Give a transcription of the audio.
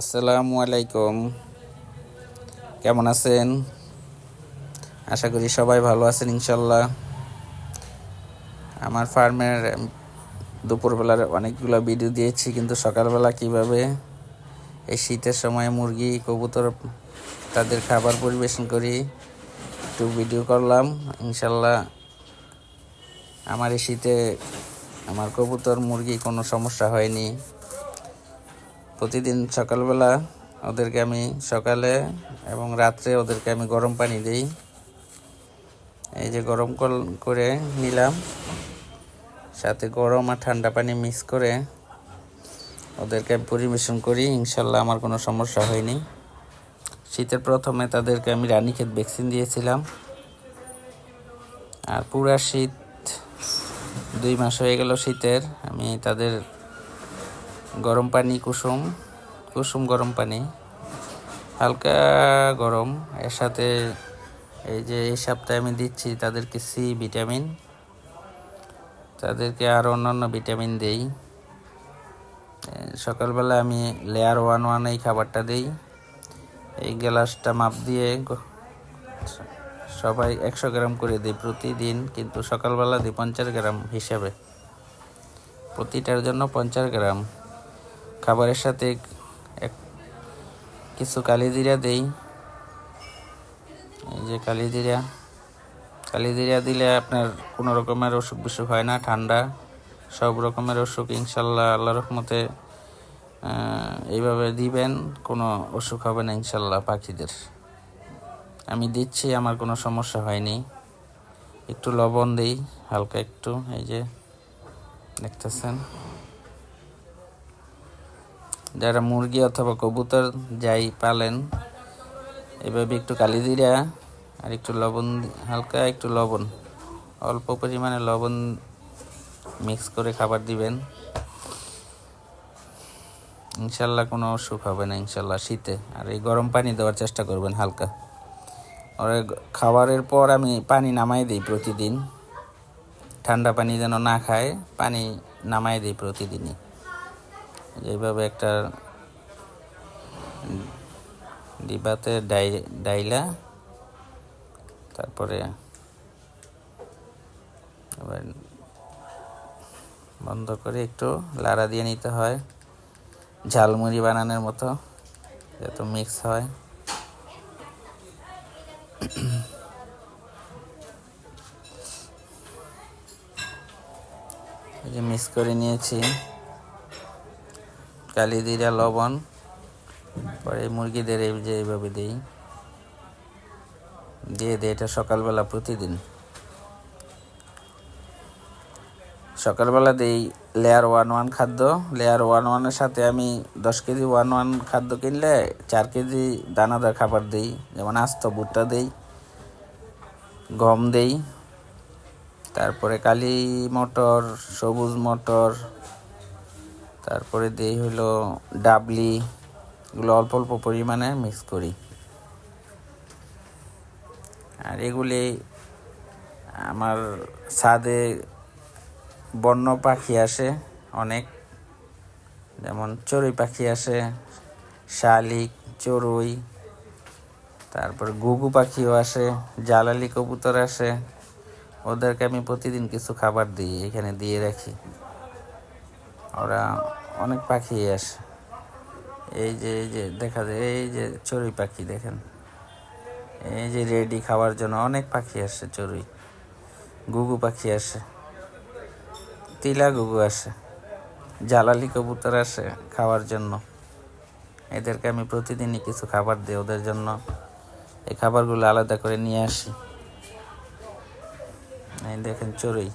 আসসালামু আলাইকুম। কেমন আছেন? আশা করি সবাই ভালো আছেন ইনশাল্লাহ। আমার ফার্মের দুপুরবেলার অনেকগুলো ভিডিও দিয়েছি, কিন্তু সকালবেলা কীভাবে এই শীতের সময় মুরগি, কবুতর, তাদের খাবার পরিবেশন করি, একটু ভিডিও করলাম। ইনশাল্লাহ আমার এই শীতে আমার কবুতর, মুরগি কোনো সমস্যা হয়নি। প্রতিদিন সকালবেলা ওদেরকে আমি সকালে এবং রাত্রে ওদেরকে আমি গরম পানি দিই। এই যে গরম করে নিলাম। সাথে গরম আর ঠান্ডা পানি মিক্স করে ওদেরকে আমি পরিবেশন করি। ইনশাল্লাহ আমার কোনো সমস্যা হয়নি। শীতের প্রথমে তাদেরকে আমি রানীক্ষেত ভ্যাকসিন দিয়েছিলাম। আর পুরা শীত দুই মাস হয়ে গেল শীতের। আমি তাদের গরম পানি, কুসুম কুসুম গরম পানি, হালকা গরম। এর সাথে এই যে এই সপ্তাহে আমি দিচ্ছি তাদেরকে সি ভিটামিন তাদেরকে আর অন্যান্য ভিটামিন দেই। সকালবেলা আমি লেয়ার ওয়ান ওয়ান এই খাবারটা দিই। এই গ্লাসটা মাপ দিয়ে সবাই একশো গ্রাম করে দিই প্রতিদিন, কিন্তু সকালবেলা দিই পঞ্চাশ গ্রাম হিসাবে। প্রতিটার জন্য পঞ্চাশ গ্রাম। খাবারের সাথে এক কিছু কালিজিরা দেই। এই যে কালি কালিজিরা কালিজিরা দিলে আপনার কোনো রকমের অসুখ বিসুখ হয় না, ঠান্ডা। সব রকমের অসুখ, ইনশাল্লাহ আল্লাহ রহমতে এইভাবে দিবেন, কোনো অসুখ হবে না ইনশাল্লাহ পাখিদের। আমি দিচ্ছি, আমার কোনো সমস্যা হয়নি। একটু লবণ দিই, হালকা একটু, এই যে, দেখতেছেন। যারা মুরগি অথবা কবুতর যাই পালেন, এভাবে একটু কালি জিরা আর একটু লবণ, হালকা একটু লবণ, অল্প পরিমাণে লবণ মিক্স করে খাবার দিবেন। ইনশাল্লাহ কোনো অসুখ হবে না ইনশাল্লাহ শীতে। আর এই গরম পানি দেওয়ার চেষ্টা করবেন হালকা। আর খাবারের পর আমি পানি নামাই দিই প্রতিদিন। ঠান্ডা পানি যেন না খায়, পানি নামাই দিই প্রতিদিনই। এইভাবে একটা ডিবাতে ডাই, ডাইলা, তারপরে এবার বন্ধ করে একটু লাড়া দিয়ে নিতে হয়। ঝালমুড়ি বানানোর মতো যাতে মিক্স হয়। যে মিক্স করে নিয়েছি। কালি জিরা লবণ, পরে মুরগিদের এই যে এইভাবে দিই। দিয়ে দিই এটা সকালবেলা প্রতিদিন। সকালবেলা দিই লেয়ার ওয়ান ওয়ান খাদ্য। লেয়ার ওয়ান ওয়ানের সাথে আমি দশ কেজি ওয়ান ওয়ান খাদ্য কিনলে চার কেজি দানাদার খাবার দিই, যেমন আস্ত ভুট্টা দিই, গম দেই, তারপরে কালি মটর, সবুজ মটর তারপরে দিই হলো ডাবলি, এগুলো অল্প অল্প পরিমাণে মিক্স করি। আর এগুলি আমার ছাদে বন্য পাখি আসে অনেক, যেমন চড়ুই পাখি আসে, শালিক, চড়ুই, তারপর গুগু পাখিও আসে, জালালি কবুতর আসে। ওদেরকে আমি প্রতিদিন কিছু খাবার দিই, এখানে দিয়ে রাখি। ওরা অনেক পাখি আসে। এই যে এই যে, দেখা যায়, এই যে চড়ুই পাখি দেখেন। এই যে রেডি খাওয়ার জন্য অনেক পাখি আসে চড়ুই। গুগু পাখি আসে, তিলা গুগু আসে, জ্বালালি কবুতর আসে খাওয়ার জন্য। এদেরকে আমি প্রতিদিনই কিছু খাবার দিই, ওদের জন্য এই খাবারগুলো আলাদা করে নিয়ে আসি। এই দেখেন চড়ুই।